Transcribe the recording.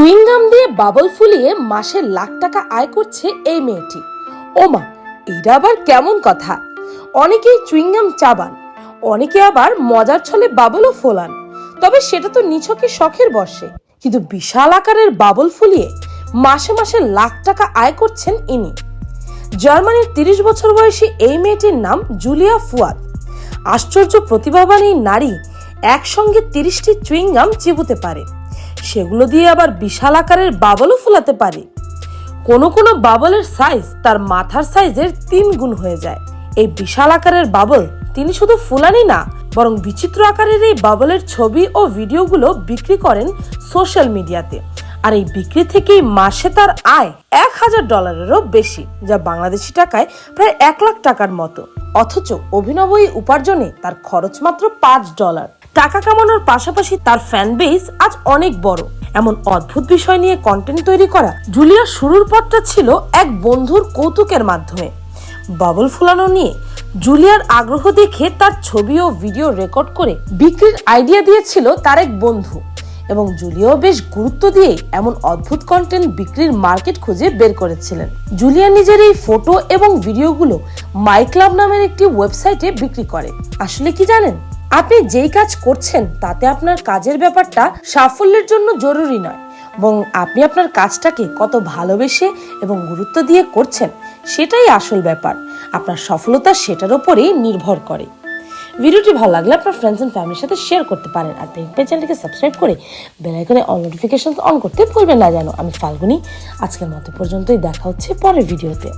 Chewing gum দিয়ে bubble ফুলিয়ে মাসে লাখ টাকা আয় করছে এই মেয়েটি। ওমা এটা আবার কেমন কথা? অনেকেই চুইংগাম চাবান, অনেকে আবার মজার ছলে বাবলও ফোলান। তবে সেটা তো নিছকে শখের বসে কিন্তু বিশাল আকারের বাবল ফুলিয়ে মাসে মাসে লাখ টাকা আয় করছেন ইনি। জার্মানির তিরিশ বছর বয়সী এই মেয়েটির নাম জুলিয়া ফুয়াদ। আশ্চর্য প্রতিভাবান এই নারী একসঙ্গে তিরিশটি চুইংগাম চিবুতে পারে। সেগুলো দিয়ে আবার বিশাল আকারের বাবলও ফোলাতে পারে। কোনো কোনো বাবলের সাইজ তার মাথার সাইজের তিন গুণ হয়ে যায়। এই বিশাল আকারের বাবল তিনি শুধু ফুলানি না, বরং বিচিত্র আকারের এই বাবলের ছবি ও ভিডিওগুলো বিক্রি করেন সোশ্যাল মিডিয়াতে আর এই বিক্রি থেকেই মাসে তার আয় এক হাজার ডলারেরও বেশি, যা বাংলাদেশি টাকায় প্রায় এক লাখ টাকার মতো। অথচ অভিনব এই উপার্জনে তার খরচ মাত্র পাঁচ ডলার। টাকা কামানোর পাশাপাশি তার ফ্যান বেস আজ অনেক বড়। এমন অদ্ভুত বিষয় নিয়ে কন্টেন্ট তৈরি করা জুলিয়ার শুরুর পথটা ছিল এক বন্ধুর কৌতুকের মাধ্যমে। বাবল ফুলানো নিয়ে জুলিয়ার আগ্রহ দেখে তার ছবি ও ভিডিও রেকর্ড করে বিক্রির আইডিয়া দিয়েছিল তার এক বন্ধু। এবং জুলিয়াও বেশ গুরুত্ব দিয়ে এমন অদ্ভুত কন্টেন্ট বিক্রির মার্কেট খুঁজে বের করেছিলেন। জুলিয়া নিজের এই ফটো এবং ভিডিওগুলো মাই ক্লাব নামের একটি ওয়েবসাইটে বিক্রি করে। আসলে কি জানেন? আপনি যেই কাজ করছেন, তাতে আপনার কাজের ব্যাপারটা সাফল্যের জন্য জরুরি নয়। এবং আপনি আপনার কাজটাকে কত ভালোবেসে এবং গুরুত্ব দিয়ে করছেন, সেটাই আসল ব্যাপার। আপনার সফলতা সেটার উপরেই নির্ভর করে। ভিডিওটি ভালো লাগলে আপনার ফ্রেন্ডস অ্যান্ড ফ্যামিলির সাথে শেয়ার করতে পারেন। আর পেন চ্যানেলটিকে সাবস্ক্রাইব করে বেলাইকনে অল নোটিফিকেশন অন করতে ভুলবেন না জানো আমি ফাল্গুনি, আজকের মতো পর্যন্তই, দেখা হচ্ছে পরের ভিডিওতে